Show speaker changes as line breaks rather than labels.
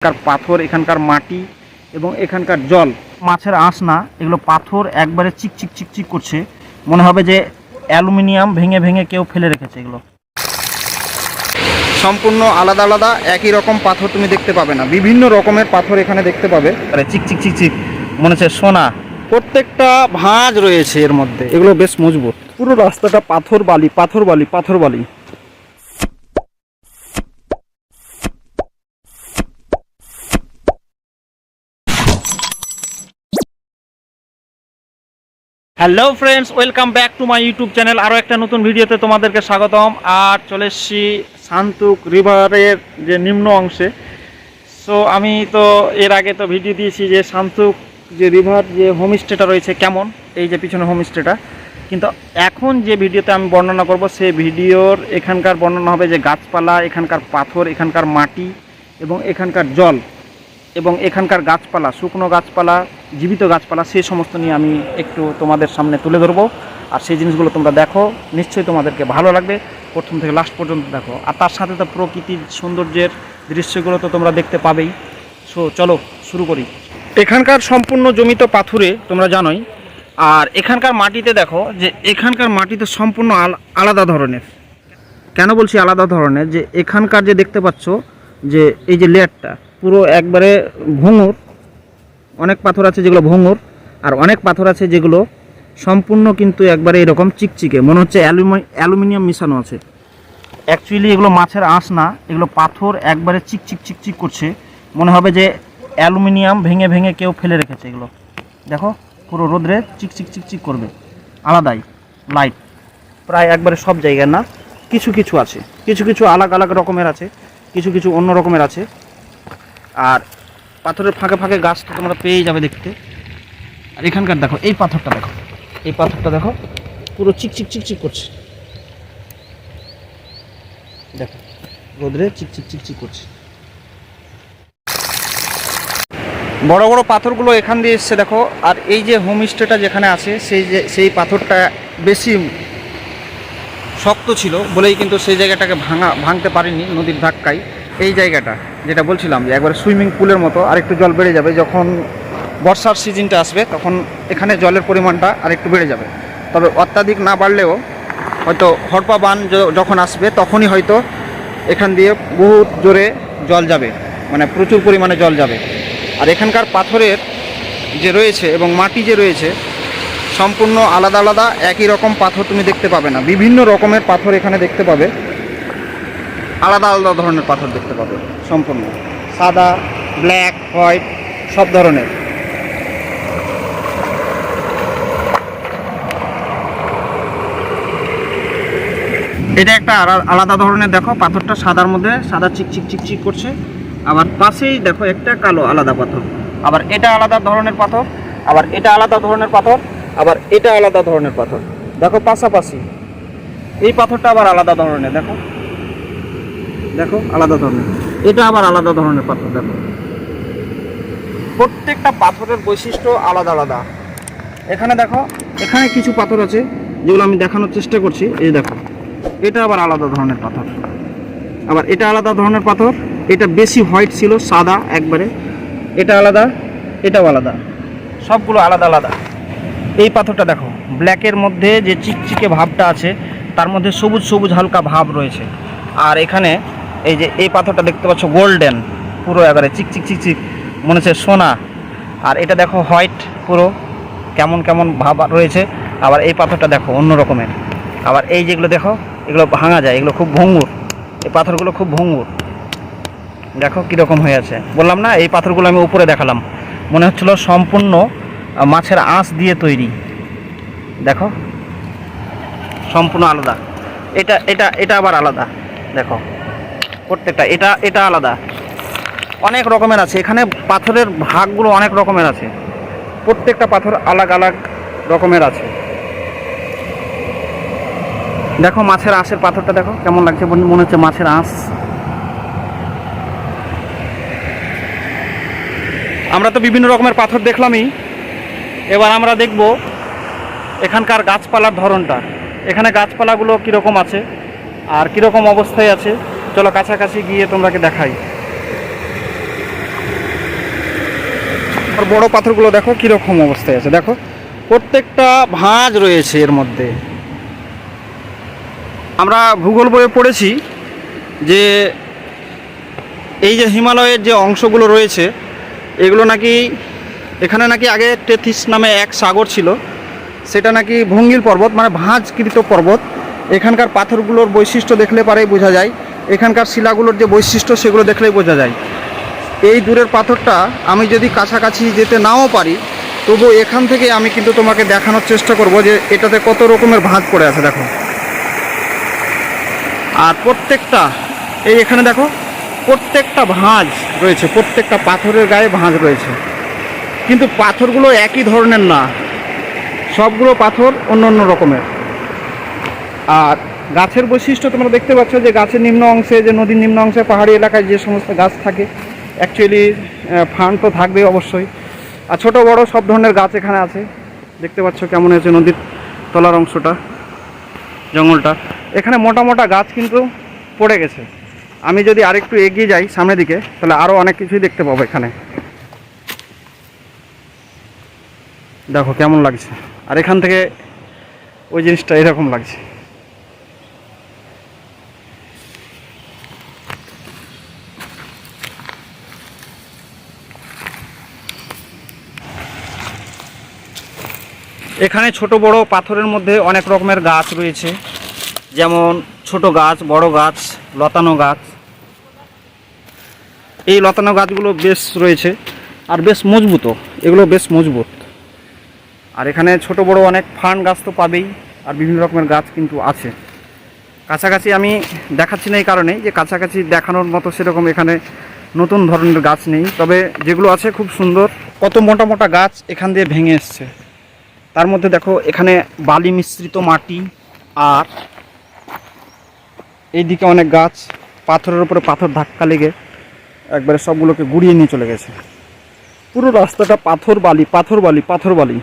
এখানকার পাথর এখানকার মাটি এবং এখানকার জল। মাছের আঁশ না এগুলো পাথর একবারে চিক চিক চিক চিক করছে। মনে হবে যে অ্যালুমিনিয়াম ভেঙে ভেঙে কেউ ফেলে রেখেছে এগুলো। সম্পূর্ণ আলাদা আলাদা একই রকম পাথর তুমি দেখতে পাবে না। বিভিন্ন রকমের পাথর এখানে দেখতে পাবে। আরে চিক চিক চিক চিক মনে হচ্ছে সোনা। প্রত্যেকটা ভাঁজ রয়েছে এর মধ্যে। এগুলো বেশ মজবুত। পুরো রাস্তাটা পাথর বালি পাথর বালি পাথর বালি। Hello friends welcome back to my YouTube channel আরও একটা নতুন ভিডিওতে তোমাদেরকে স্বাগতম। আর চলে এসেছি শান্তুক রিভারের যে নিম্ন অংশে। সো আমি তো এর আগে তো ভিডিও দিয়েছি যে শান্তুক যে রিভার, যে হোমস্টেটা রয়েছে কেমন? এই যে পিছনে হোমস্টেটা কিন্তু এখন যে ভিডিওতে আমি বর্ণনা করব সেই ভিডিওর এখানকার বর্ণনা হবে যে গাছপালা, এখানকার পাথর, এখানকার মাটি এবং এখানকার জল। এবং এখানকার গাছপালা, শুকনো গাছপালা, জীবিত গাছপালা সেই সমস্ত নিয়ে আমি একটু তোমাদের সামনে তুলে ধরবো। আর সেই জিনিসগুলো তোমরা দেখো, নিশ্চয়ই তোমাদেরকে ভালো লাগবে। প্রথম থেকে লাস্ট পর্যন্ত দেখো। আর তার সাথে তো প্রকৃতির সৌন্দর্যের দৃশ্যগুলো তো তোমরা দেখতে পাবেই। সো চলো, শুরু করি। এখানকার সম্পূর্ণ জমিত পাথুরে তোমরা জানোই। আর এখানকার মাটিতে দেখো যে এখানকার মাটিতে সম্পূর্ণ আল- আলাদা ধরনের। কেন বলছি আলাদা ধরনের? যে এখানকার যে দেখতে পাচ্ছ যে এই যে লেয়ারটা পুরো একবারে ভঙ্গুর। অনেক পাথর আছে যেগুলো ভঙ্গুর, আর অনেক পাথর আছে যেগুলো সম্পূর্ণ কিন্তু একবারে এরকম চিকচিকে। মনে হচ্ছে অ্যালুমি অ্যালুমিনিয়াম মিশানো আছে। অ্যাকচুয়ালি এগুলো মাছের আঁশ না, এগুলো পাথর একবারে চিক চিক চিক চিক করছে। মনে হবে যে অ্যালুমিনিয়াম ভেঙে ভেঙে কেউ ফেলে রেখেছে এগুলো। দেখো, পুরো রোদ্রে চিক চিক চিক চিক করবে। আলাদাই লাইট প্রায় একবারে সব জায়গায় না, কিছু কিছু আছে। কিছু কিছু আলাদা আলাদা রকমের আছে, কিছু কিছু অন্য রকমের আছে। আর পাথরের ফাঁকে ফাঁকে গাছ তো তোমরা পেয়ে যাবে দেখতে। আর এখানকার দেখো, এই পাথরটা দেখো, এই পাথরটা দেখো, পুরো চিকচিক চিক চিক চিক করছে। দেখো, রোদ্রে চিকচিক চিক চিক চিক করছে। বড় বড় পাথরগুলো এখান দিয়ে এসছে দেখো, আর এই যে হোমস্টেটা যেখানে আছে, সেই যে, সেই পাথরটা বেশি শক্ত ছিল, বলেই কিন্তু সেই জায়গাটাকে ভাঙা, ভাঙতে পারিনি নদীর ধাক্কায়। এই জায়গাটা, যেটা বলছিলাম যে একবার সুইমিং পুলের মতো আরেকটু জল বেড়ে যাবে, যখন বর্ষার সিজনটা আসবে, তখন এখানে জলের পরিমাণটা আরেকটু বেড়ে যাবে। তবে অত্যাধিক না বাড়লেও হয়তো হরপা বান যখন আসবে, তখনই হয়তো এখান দিয়ে বহুত জোরে জল যাবে মানে প্রচুর পরিমাণে জল যাবে। আর এখানকার পাথরের যে রয়েছে এবং মাটি যে রয়েছে, সম্পূর্ণ আলাদা আলাদা একই রকম পাথর তুমি দেখতে পাবে না। বিভিন্ন রকমের পাথর এখানে দেখতে পাবে। আলাদা আলাদা ধরনের পাথর দেখতে পাবে, সম্পূর্ণ। সাদা, ব্ল্যাক, হোয়াইট, সব ধরনের। এটা একটা আলা- আলাদা ধরনের, দেখো, পাথরটা সাদার মধ্যে, সাদা চিক চিক চিক চিক করছে। আবার পাশেই দেখো একটা কালো আলাদা পাথর। আবার এটা আলাদা ধরনের পাথর, আবার এটা আলাদা ধরনের পাথর, আবার এটা আলাদা ধরনের পাথর। দেখো, পাশাপাশি। এই পাথরটা আবার আলাদা ধরনের, দেখো। দেখো আলাদা ধরনের। এটা আবার আলাদা ধরনের পাথর দেখো। প্রত্যেকটা পাথরের বৈশিষ্ট্য আলাদা আলাদা। এখানে দেখো এখানে কিছু পাথর আছে যেগুলো আমি দেখানোর চেষ্টা করছি। এই দেখো এটা আবার আলাদা ধরনের পাথর। আবার এটা আলাদা ধরনের পাথর এটা বেশি হোয়াইট ছিল সাদা একবারে। এটা আলাদা এটাও আলাদা। সবগুলো আলাদা আলাদা। এই পাথরটা দেখো ব্ল্যাকের মধ্যে যে চিকচিকে ভাবটা আছে তার মধ্যে সবুজ সবুজ হালকা ভাব রয়েছে। আর এখানে এই যে এই পাথরটা দেখতে পাচ্ছ গোল্ডেন পুরো এবারে চিক চিকচিক মনে হচ্ছে সোনা। আর এটা দেখো হোয়াইট পুরো, কেমন কেমন ভাব রয়েছে। আবার এই পাথরটা দেখো অন্য রকমের। আবার এই যেগুলো দেখো, এগুলো ভাঙা যায়, এগুলো খুব ভঙ্গুর। এই পাথরগুলো খুব ভঙ্গুর। দেখো কীরকম হয়ে আছে। বললাম না, এই পাথরগুলো আমি উপরে দেখালাম। মনে হচ্ছিল সম্পূর্ণ মাছের আঁশ দিয়ে তৈরি। দেখো, সম্পূর্ণ আলাদা। এটা এটা এটা আবার আলাদা। দেখো। প্রত্যেকটা, এটা এটা আলাদা। অনেক রকমের আছে, এখানে পাথরের ভাগগুলো অনেক রকমের আছে। প্রত্যেকটা পাথর আলাগ আলাগ রকমের আছে। দেখো মাছের আঁশের পাথরটা দেখো, কেমন লাগছে মনে- হচ্ছে মাছের আঁশ। আমরা তো বিভিন্ন রকমের পাথর দেখলামই। এবার আমরা দেখব এখানকার গাছপালার ধরনটা। এখানে গাছপালাগুলো কীরকম আছে আর কীরকম অবস্থায় আছে। চলো কাছাকাছি গিয়ে তোমরাকে দেখাই। আর বড় পাথরগুলো দেখো, কীরকম অবস্থায় আছে। দেখো, প্রত্যেকটা ভাঁজ রয়েছে এর মধ্যে। আমরা ভূগোল বইয়ে পড়েছি যে এই যে হিমালয়ের যে অংশগুলো রয়েছে, এগুলো নাকি, এখানে নাকি আগে টেথিস নামে এক সাগর ছিল। সেটা নাকি ভঙ্গিল পর্বত মানে ভাঁজকৃত পর্বত। এখানকার পাথরগুলোর বৈশিষ্ট্য দেখলে পারেই বোঝা যায়। এখানকার শিলাগুলোর যে বৈশিষ্ট্য সেগুলো দেখলেই বোঝা যায়। এই দূরের পাথরটা আমি যদি কাছাকাছি যেতে নাও পারি, তবু এখান থেকে আমি কিন্তু তোমাকে দেখানোর চেষ্টা করব যে এটাতে কত রকমের ভাঁজ পড়ে আছে, দেখো। আর প্রত্যেকটা, এই এখানে দেখো, প্রত্যেকটা ভাঁজ রয়েছে, প্রত্যেকটা পাথরের গায়ে ভাঁজ রয়েছে। কিন্তু পাথরগুলো একই ধরনের না, সবগুলো পাথর অন্য অন্য রকমের। আর গাছের বৈশিষ্ট্য তোমরা দেখতে পাচ্ছ যে গাছের নিম্ন অংশে, যে নদীর নিম্ন অংশে, পাহাড়ি এলাকায় যে সমস্ত গাছ থাকে অ্যাকচুয়ালি ফান্ড তো থাকবেই অবশ্যই। আর ছোটো বড় সব ধরনের গাছ এখানে আছে। দেখতে পাচ্ছ কেমন হয়েছে নদীর তলার অংশটা, জঙ্গলটা। এখানে মোটা মোটা গাছ কিন্তু পড়ে গেছে। আমি যদি আরেকটু এগিয়ে যাই সামনের দিকে, তাহলে আরও অনেক কিছুই দেখতে পাবো এখানে। দেখো কেমন লাগছে। আর এখান থেকে ওই জিনিসটা এরকম লাগছে। এখানে ছোট বড় পাথরের মধ্যে অনেক রকমের গাছ রয়েছে। যেমন ছোট গাছ, বড় গাছ, লতানো গাছ। এই লতানো গাছগুলো বেশ রয়েছে আর বেশ মজবুত। এগুলো বেশ মজবুত। আর এখানে ছোট বড় অনেক ফান গাছ তো পাবেই আর বিভিন্ন রকমের গাছ কিন্তু আছে। কাছাকাছি আমি দেখাচ্ছি না এই কারণে যে কাছাকাছি দেখানোর মতো সেরকম এখানে নতুন ধরনের গাছ নেই। তবে যেগুলো আছে খুব সুন্দর। কত মোটা মোটা গাছ এখান দিয়ে ভেঙে এসছে। তার মধ্যে দেখো, এখানে বালি মিশ্রিত মাটি আর এইদিকে অনেক গাছ, পাথরের উপরে পাথর ধাক্কা লেগে একবারে সবগুলোকে গুড়িয়ে নিয়ে চলে গেছে। পুরো রাস্তাটা পাথর বালি পাথর বালি পাথর বালি।